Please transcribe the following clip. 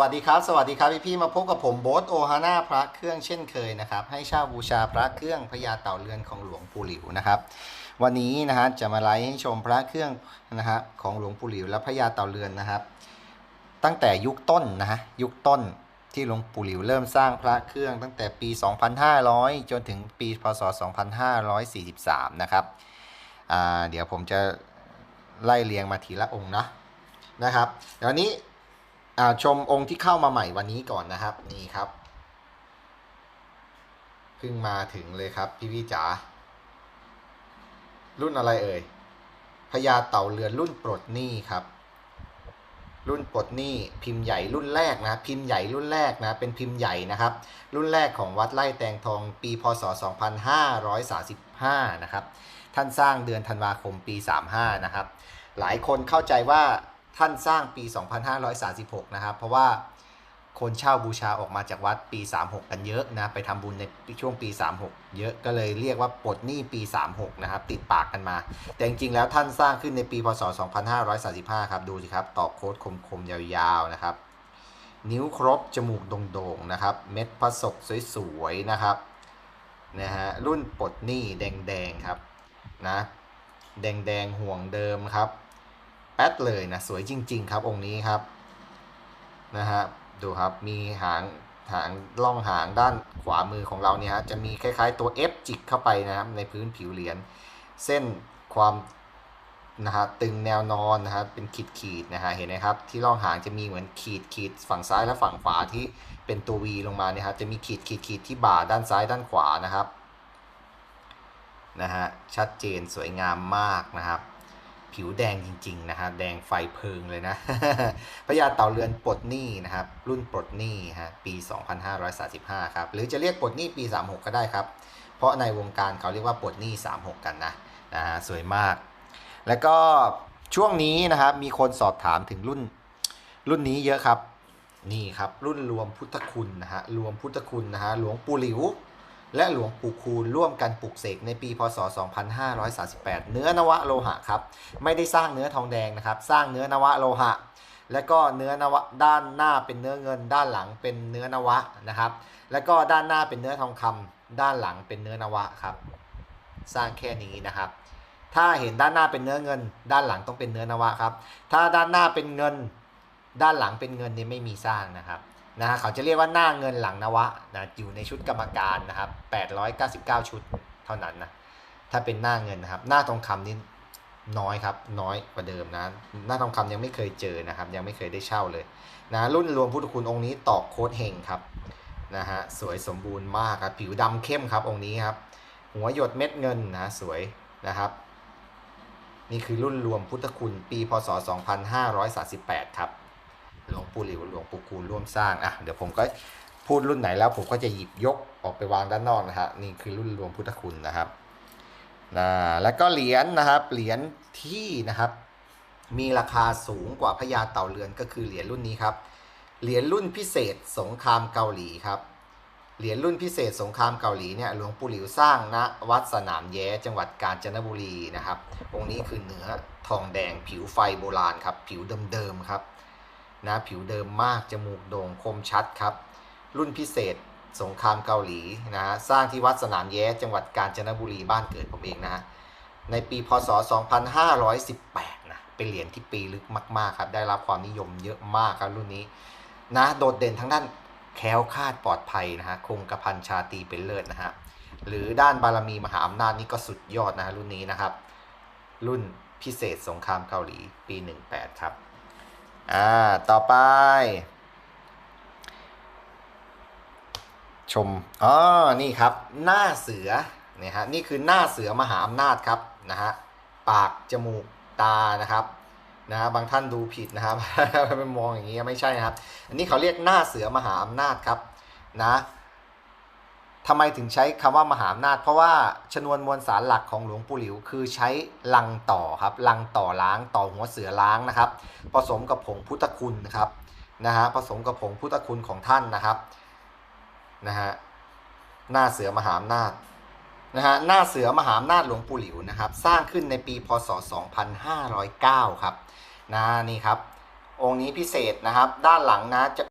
สวัสดีครับ สวัสดีครับพี่พี่มาพบกับผมโบ๊ทโอฮาน่าพระเครื่องเช่นเคยนะครับ ให้เช่าบูชาพระเครื่องพญาเต่าเรือนของหลวงปู่หลิวนะครับ วันนี้นะฮะจะมาไลฟ์ให้ชมพระเครื่องนะฮะของหลวงปู่หลิวและพญาเต่าเรือนนะครับ ตั้งแต่ยุคต้นนะฮะยุคต้นที่หลวงปู่หลิวเริ่มสร้างพระเครื่องตั้งแต่ปี 2500 จนถึงปีพศ 2543 นะครับอ่าเดี๋ยวผมจะไล่เรียงมาทีละองค์นะนะครับเดี๋ยวนี้ ชมองค์ที่เข้ามาใหม่วันนี้ก่อนนะครับ นี่ครับเพิ่งมาถึงเลยครับ พี่พี่จ๋ารุ่นอะไรเอ่ยพญาเต่าเรือนรุ่นปลดหนี้ครับ รุ่นปลดหนี้พิมพ์ใหญ่รุ่นแรกนะ พิมพ์ใหญ่รุ่นแรกนะ เป็นพิมพ์ใหญ่นะครับ รุ่นแรกของวัดไร่แตงทองปีพศ 2535 นะครับ ท่านสร้างเดือนธันวาคมปี 35 นะครับ หลายคนเข้าใจว่า ท่านสร้างปี 2536 นะครับ เพราะว่าคนเช่าบูชาออกมาจากวัดปี 36 กันเยอะนะ ไปทำบุญในช่วงปี 36 เยอะก็เลยเรียกว่าปลดหนี้ปี 36 นะครับ ติดปากกันมา แต่จริงๆแล้วท่านสร้างขึ้นในปีพศ 2535 ครับ ดูสิครับ ตอกโค้ดคมๆ ยาวๆ นะครับ นิ้วครบ จมูกโด่งๆ นะครับ เม็ดพระศกสวยๆ นะครับ นะฮะ รุ่นปลดหนี้แดงๆ ครับ นะ แดงๆ ห่วงเดิมครับ แป๊ดเลยนะสวยจริง ๆ ครับองค์นี้ครับนะฮะดูครับมีหางหางล่องหางด้านขวามือของเราเนี่ยฮะจะมีคล้ายๆตัว F จิกเข้าไปนะครับในพื้นผิวเหรียญเส้นความนะฮะตึงแนวนอนนะฮะเป็นขีดขีดนะฮะเห็นไหมครับที่ร่องหางจะมีเหมือนขีดขีดฝั่งซ้ายและฝั่งขวาที่เป็นตัว V ลงมาเนี่ยครับจะมีขีดขีดขีดที่บ่าด้านซ้ายด้านขวานะครับนะฮะชัดเจนสวยงามมากนะครับ ผิวแดงจริง ๆ นะฮะ แดงไฟเพิงเลยนะพญาเต่าเรือนปลดหนี้นะครับ รุ่นปลดหนี้ฮะ ปี 2535 ครับ หรือจะเรียกปลดหนี้ปี 36 ก็ได้ครับ เพราะในวงการเขาเรียกว่าปลดหนี้ 36 กันนะ นะฮะ สวยมาก แล้วก็ช่วงนี้นะครับ มีคนสอบถามถึงรุ่น รุ่นนี้เยอะครับ นี่ครับ รุ่นรวมพุทธคุณนะฮะ รวมพุทธคุณนะฮะ หลวงปู่หลิว และหลวงปู่คูณร่วมกันปลุกเสกในปีพศ 2538 เนื้อนวะโลหะครับ ไม่ได้สร้างเนื้อทองแดงนะครับ สร้างเนื้อนวะโลหะ แล้วก็เนื้อนวะด้านหน้าเป็นเนื้อเงิน ด้านหลังเป็นเนื้อนวะนะครับ แล้วก็ด้านหน้าเป็นเนื้อทองคำด้านหลังเป็นเนื้อนวะครับ สร้างแค่นี้นะครับ ถ้าเห็นด้านหน้าเป็นเนื้อเงิน ด้านหลังต้องเป็นเนื้อนวะครับ ถ้าด้านหน้าเป็นเงิน ด้านหลังเป็นเงินนี่ไม่มีสร้างนะครับ นะฮะเขาจะเรียกว่าหน้าเงินหลังนวะนะอยู่ในชุดกรรมการนะครับ899 ชุดเท่านั้นนะถ้าเป็นหน้าเงินนะครับ หน้าทองคำนี่น้อยครับ น้อยกว่าเดิมนะ หน้าทองคำยังไม่เคยเจอนะครับ ยังไม่เคยได้เช่าเลยนะรุ่นรวมพุทธคุณองค์นี้ตอกโค้ดเฮงครับนะฮะสวยสมบูรณ์มากครับ ผิวดำเข้มครับองค์นี้ครับ หัวหยดเม็ดเงินนะสวยนะครับนี่คือรุ่นรวมพุทธคุณปีพศ 2538 ครับ หลวงปู่หลิวหลวงปู่คูณร่วมสร้างอะเดี๋ยวผมก็พูดรุ่นไหนแล้วผมก็จะหยิบยกออกไปวางด้านนอกนะฮะนี่คือรุ่นรวมพุทธคุณนะครับนะแล้วก็เหรียญนะครับเหรียญที่นะครับ มีราคาสูงกว่าพญาเต่าเรือนก็คือเหรียญรุ่นนี้ครับเหรียญรุ่นพิเศษสงครามเกาหลีครับเหรียญรุ่นพิเศษสงครามเกาหลีเนี่ยหลวงปู่หลิวสร้างณวัดสนามแย้จังหวัดกาญจนบุรีนะครับองค์นี้คือเนื้อทองแดงผิวไฟโบราณครับผิวเดิมๆครับ นะผิวเดิมมากจมูกโด่งคมชัดครับ รุ่นพิเศษสงครามเกาหลีนะฮะสร้างที่วัดสนามแย้จังหวัดกาญจนบุรีบ้านเกิดผมเองนะฮะในปีพศ 2518นะเป็นเหรียญที่ปีลึกมากๆครับได้รับความนิยมเยอะมากครับรุ่นนี้นะโดดเด่นทั้งด้านแคล้วคาดปลอดภัยนะฮะคงกระพันชาตีเป็นเลิศนะฮะหรือด้านบารมีมหาอำนาจนี่ก็สุดยอดนะฮะรุ่นนี้นะครับ รุ่นพิเศษสงครามเกาหลีปี 18 ครับ อ่า ต่อไป ชม อ๋อ นี่ครับ หน้าเสือเนี่ยฮะ นี่คือหน้าเสือมหาอำนาจครับนะฮะ ปาก จมูก ตา นะครับนะฮะบางท่านดูผิดนะครับไปมองอย่างนี้ไม่ใช่นะครับ อันนี้เขาเรียกหน้าเสือมหาอำนาจครับนะ ทำไมถึงใช้คำว่ามหาอำนาจ เพราะว่าชนวนมวลสารหลักของหลวงปู่หลิว คือใช้ลังต่อครับลังต่อล้างต่อหัวเสือล้างนะครับ ผสมกับผงพุทธคุณนะครับนะฮะผสมกับผงพุทธคุณของท่านนะครับนะฮะหน้าเสือมหาอำนาจนะฮะหน้าเสือมหาอำนาจหลวงปู่หลิวนะครับ สร้างขึ้นในปีพศ 2509 ครับนะนี่ครับ องค์นี้พิเศษนะครับ ด้านหลังนะจะ